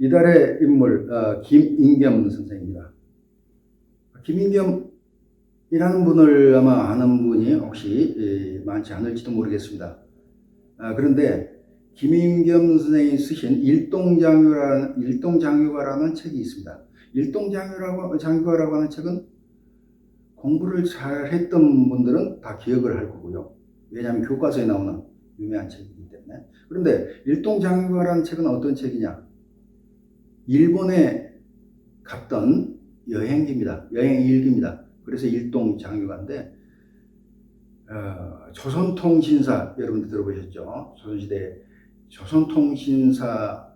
이달의 인물 어, 김인겸 선생입니다. 김인겸이라는 분을 아마 아는 분이 혹시 예, 많지 않을지도 모르겠습니다. 아, 그런데 김인겸 선생이 쓰신 일동장유라는 일동장유가라는 책이 있습니다. 일동장유라고 장유가라고 하는 책은 공부를 잘 했던 분들은 다 기억을 할 거고요. 왜냐하면 교과서에 나오는 유명한 책이기 때문에. 그런데 일동장유가라는 책은 어떤 책이냐? 일본에 갔던 여행기입니다. 여행 일기입니다. 그래서 일동 장유가인데 어, 조선통신사 여러분들 들어보셨죠? 조선시대 조선통신사의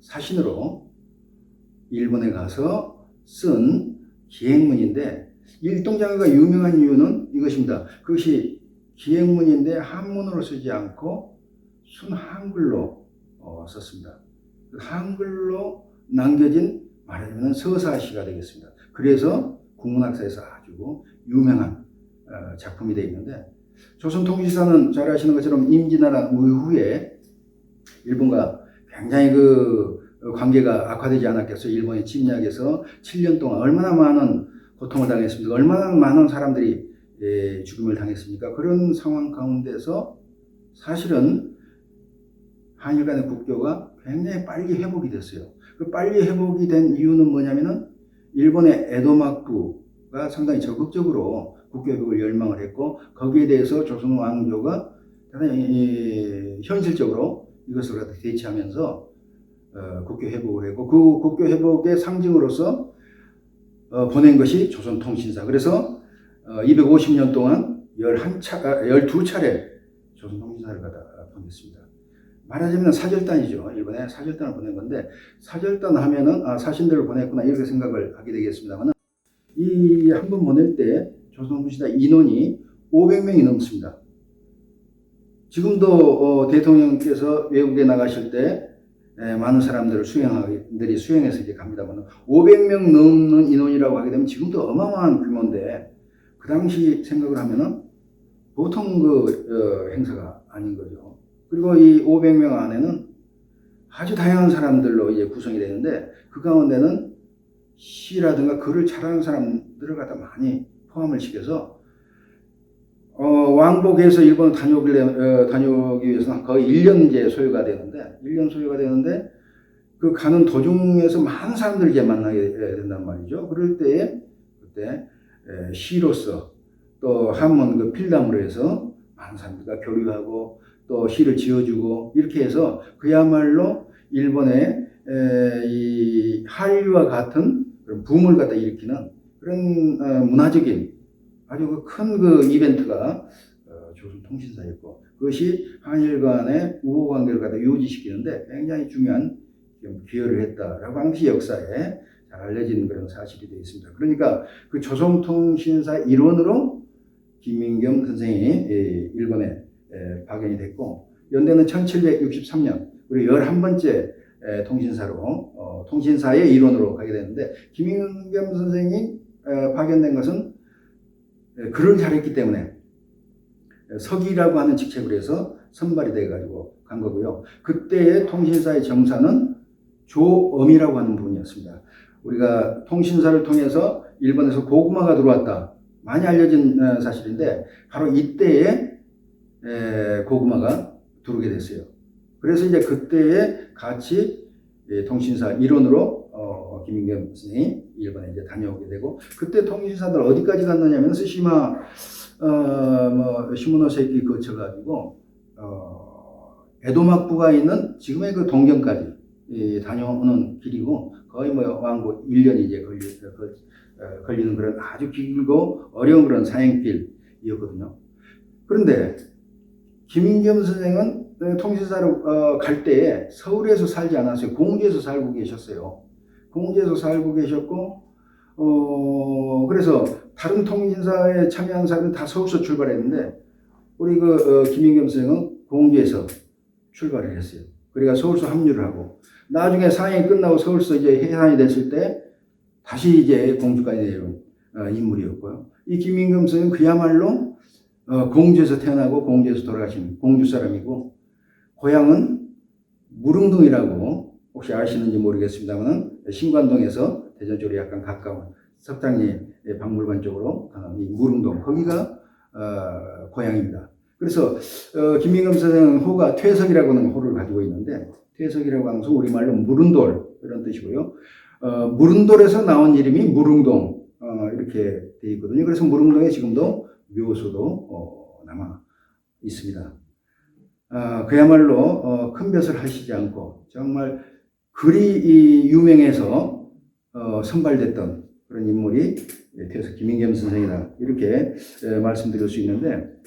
사신으로 일본에 가서 쓴 기행문인데 일동장유가 유명한 이유는 이것입니다. 그것이 기행문인데 한문으로 쓰지 않고 순 한글로 어, 썼습니다. 그 한글로 남겨진 말하자면 서사시가 되겠습니다. 그래서 국문학사에서 아주 유명한 어, 작품이 되어 있는데 조선통일사는 잘 아시는 것처럼 임진왜란 이후에 일본과 굉장히 그 관계가 악화되지 않았겠어요. 일본이 침략해서 7년 동안 얼마나 많은 고통을 당했습니까? 얼마나 많은 사람들이 예, 죽음을 당했습니까? 그런 상황 가운데서 사실은 한일 간의 국교가 굉장히 빨리 회복이 됐어요. 그 빨리 회복이 된 이유는 뭐냐면은 일본의 에도막부가 상당히 적극적으로 국교 회복을 열망을 했고 거기에 대해서 조선 왕조가 대단히 현실적으로 이것을 갖다 대치하면서 어, 국교 회복을 했고 그 국교 회복의 상징으로서 어, 보낸 것이 조선통신사. 그래서 어, 250년 동안 11차, 아, 12차례 조선통신사를 갖다 보냈습니다. 말하자면 사절단이죠. 일본에 사절단을 보낸 건데 사절단 하면은 아, 사신들을 보냈구나 이렇게 생각을 하게 되겠습니다만 이 한 번 보낼 때 조선통신사 인원이 500명이 넘습니다. 지금도 어, 대통령께서 외국에 나가실 때 에, 많은 사람들을 수행하들이 수행해서 이제 갑니다만 500명 넘는 인원이라고 하게 되면 지금도 어마어마한 규모인데 그 당시 생각을 하면은 보통 그 어, 행사가 아닌 거죠. 그리고 이 500명 안에는 아주 다양한 사람들로 이제 구성이 되는데 그 가운데는 시라든가 글을 잘하는 사람들을 갖다 많이 포함을 시켜서 어, 왕복해서 일본 다녀오기, 어, 다녀오기 위해서는 거의 1년 이제 소요가 되는데, 1년 소요가 되는데, 그 가는 도중에서 많은 사람들을 이제 만나게 된단 말이죠. 그럴 때에, 그때, 에, 시로서, 또 한문 그 필담으로 해서 많은 사람들과 교류하고, 또 시를 지어주고, 이렇게 해서 그야말로 일본의 에, 이 한류와 같은 그런 붐을 갖다 일으키는 그런 어, 문화적인 아주 큰 그 이벤트가 어, 조선통신사였고 그것이 한일 간의 우호 관계를 갖다 유지시키는데 굉장히 중요한 좀 기여를 했다라고 것이 역사에 잘 알려진 그런 사실이 되어 있습니다. 그러니까 그 조선통신사 일원으로 김민겸 선생이 예, 일본에 예, 파견이 됐고 연대는 1763년 우리 11번째 예, 통신사로 어, 통신사의 일원으로 가게 됐는데 김민겸 선생이 어, 파견된 것은 예, 글을 잘했기 때문에 서기라고 하는 직책으로 해서 선발이 돼가지고 간 거고요. 그때의 통신사의 정사는 조엄이라고 하는 분이었습니다. 우리가 통신사를 통해서 일본에서 고구마가 들어왔다. 많이 알려진 어, 사실인데 바로 이때에 에, 고구마가 들어오게 됐어요. 그래서 이제 그때에 같이 예, 통신사 일원으로 어, 김인겸 선생이 일본에 이제 다녀오게 되고 그때 통신사들 어디까지 갔느냐면 스시마 어 뭐 시모노세키 거쳐가지고 어 에도막부가 있는 지금의 그 동경까지 예, 다녀오는 길이고 거의 뭐 왕복 1년이 이제 걸리, 걸, 어, 걸리는 그런 아주 길고 어려운 그런 사행길이었거든요. 그런데 김인겸 선생은 통신사로 어, 갈 때에 서울에서 살지 않았어요. 공주에서 살고 계셨어요. 공주에서 살고 계셨고, 어, 그래서 다른 통신사에 참여한 사람은 다 서울서 출발했는데, 우리 그, 어, 김인겸 선생은 공주에서 출발을 했어요. 그러니까 서울서 합류를 하고, 나중에 상행이 끝나고 서울서 이제 해산이 됐을 때, 다시 이제 공주까지 내려온 어, 인물이었고요. 이 김인겸 선생은 그야말로 어, 공주에서 태어나고 공주에서 돌아가신 공주 사람이고, 고향은 무릉동이라고 혹시 아시는지 모르겠습니다만 신관동에서 대전 쪽으로 약간 가까운 석장리 박물관 쪽으로 가는 이 무릉동 거기가 어, 고향입니다. 그래서 어, 김민겸 선생 호가 퇴석이라고 하는 호를 가지고 있는데 퇴석이라고 하는 것은 우리말로 무릉돌 이런 뜻이고요. 어, 무릉돌에서 나온 이름이 무릉동 어, 이렇게 되어 있거든요. 그래서 무릉동에 지금도 묘소도 어, 남아 있습니다. 어, 그야말로 어, 큰 벼슬 하시지 않고 정말 그리 이 유명해서 어, 선발됐던 그런 인물이 퇴석 김인겸 선생이다 이렇게 에, 말씀드릴 수 있는데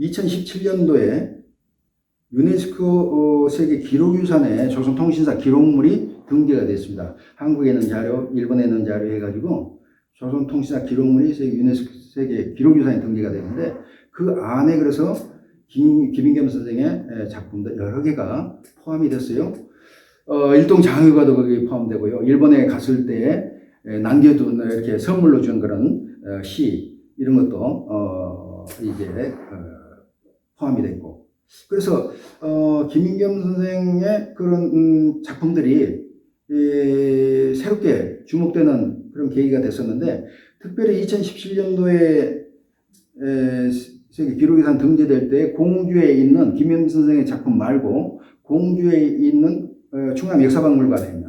2017년도에 유네스코 어, 세계 기록유산에 조선통신사 기록물이 등재가 됐습니다. 한국에 있는 자료, 일본에 있는 자료 해가지고 조선통신사 기록물이 세계 유네스코 세계 기록유산에 등재가 되는데 그 안에 그래서 김, 김인겸 선생의 에, 작품들 여러 개가 포함이 됐어요. 어, 일동 장유가도 거기 포함되고요. 일본에 갔을 때 에, 남겨둔 이렇게 선물로 준 그런 어, 시 이런 것도 어, 이제 어, 포함이 됐고 그래서 어, 김인겸 선생의 그런 음, 작품들이 이, 새롭게 주목되는 그런 계기가 됐었는데 특별히 2017년도에 에, 세계 기록유산 등재될 때 공주에 있는 김현 선생의 작품 말고 공주에 있는 어, 충남 역사박물관에 있는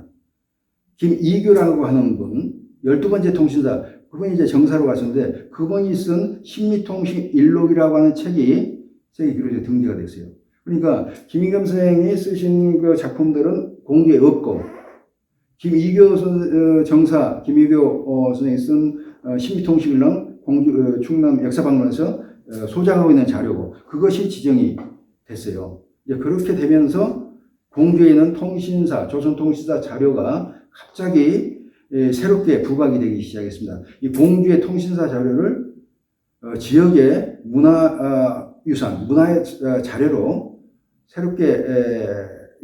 김이규라고 하는 분, 12번째 통신사, 그분이 이제 정사로 갔었는데, 그분이 쓴 신미통신 일록이라고 하는 책이 세계 기록에 등재가 됐어요. 그러니까, 김인겸 선생이 쓰신 그 작품들은 공주에 없고, 김이교 선, 어, 정사, 김이교 어, 선생이 쓴 어, 신미통신 일록 공주, 어, 충남 역사박물관에서 어, 소장하고 있는 자료고, 그것이 지정이 됐어요. 이제 그렇게 되면서 공주에 있는 통신사, 조선통신사 자료가 갑자기 예, 새롭게 부각이 되기 시작했습니다. 이 공주의 통신사 자료를 어, 지역의 문화유산, 문화의 어, 자료로 새롭게 에,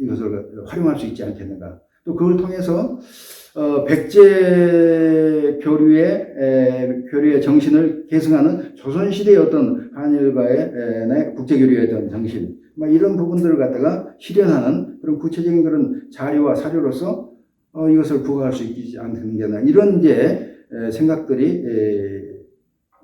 이것을 활용할 수 있지 않겠는가. 또 그걸 통해서 어, 백제 교류의 에, 교류의 정신을 계승하는 조선 시대의 어떤 한일과의 에, 네, 국제 교류의 어떤 정신, 막 이런 부분들을 갖다가 실현하는 그런 구체적인 그런 자료와 사료로서 어, 이것을 부각할 수 있지 않겠나 이런 이제 에, 생각들이 에,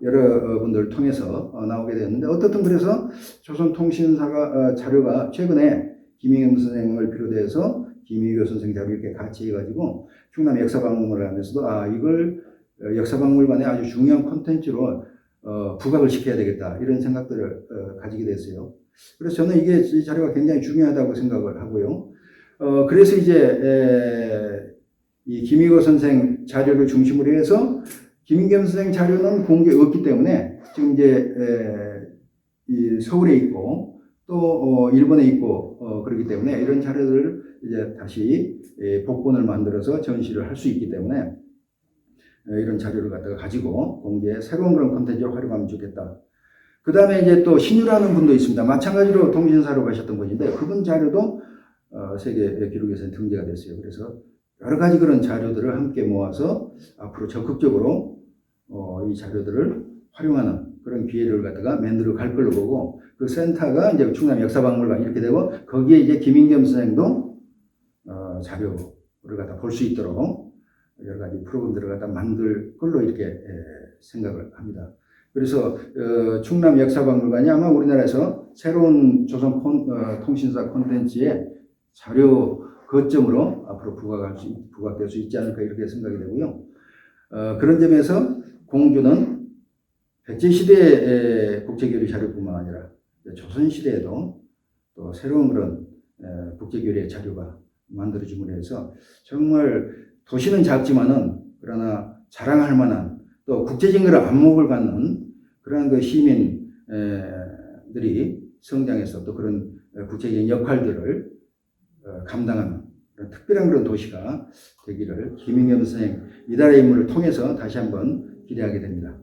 여러분들을 통해서 어, 나오게 되었는데 어떻든 그래서 조선통신사가 어, 자료가 최근에 김영겸 선생을 비롯해서 김희교 선생 자료 이렇게 같이 해가지고 충남 역사박물관 안에서도 아 이걸 어, 역사박물관의 아주 중요한 콘텐츠로 어, 부각을 시켜야 되겠다 이런 생각들을 어, 가지게 됐어요. 그래서 저는 이게 이 자료가 굉장히 중요하다고 생각을 하고요. 어, 그래서 이제 에, 이 김희고 선생 자료를 중심으로 해서 김인겸 선생 자료는 공개에 없기 때문에 지금 이제 에, 이 서울에 있고 또 어, 일본에 있고 어, 그렇기 때문에 이런 자료들을 이제 다시 에, 복본을 만들어서 전시를 할 수 있기 때문에 에, 이런 자료를 갖다가 가지고 공개에 새로운 그런 콘텐츠를 활용하면 좋겠다. 그 다음에 이제 또 신유라는 분도 있습니다. 마찬가지로 통신사로 가셨던 분인데 그분 자료도 어, 세계 기록에서 등재가 됐어요. 그래서 여러 가지 그런 자료들을 함께 모아서 앞으로 적극적으로 어, 이 자료들을 활용하는 그런 기회를 갖다가 만들어 갈 걸로 보고 그 센터가 이제 충남 역사박물관 이렇게 되고 거기에 이제 김인겸 선생도 어, 자료를 갖다 볼 수 있도록 여러 가지 프로그램들을 갖다 만들 걸로 이렇게 에, 생각을 합니다. 그래서 어, 충남 역사박물관이 아마 우리나라에서 새로운 조선 콘, 어, 통신사 콘텐츠의 자료 거점으로 앞으로 부각할 수, 부각될 수 있지 않을까 이렇게 생각이 되고요. 어, 그런 점에서 공주는 백제 시대의 국제교류 자료뿐만 아니라 조선 시대에도 또 새로운 그런 에, 국제교류의 자료가 만들어짐으로 해서 정말 도시는 작지만은 그러나 자랑할 만한 또 국제적으로 안목을 갖는 그러한 그 시민들이 성장해서 또 그런 국제적인 역할들을 어, 감당하는 그런 특별한 그런 도시가 되기를 김인겸 선생 이달의 인물을 통해서 다시 한번 기대하게 됩니다.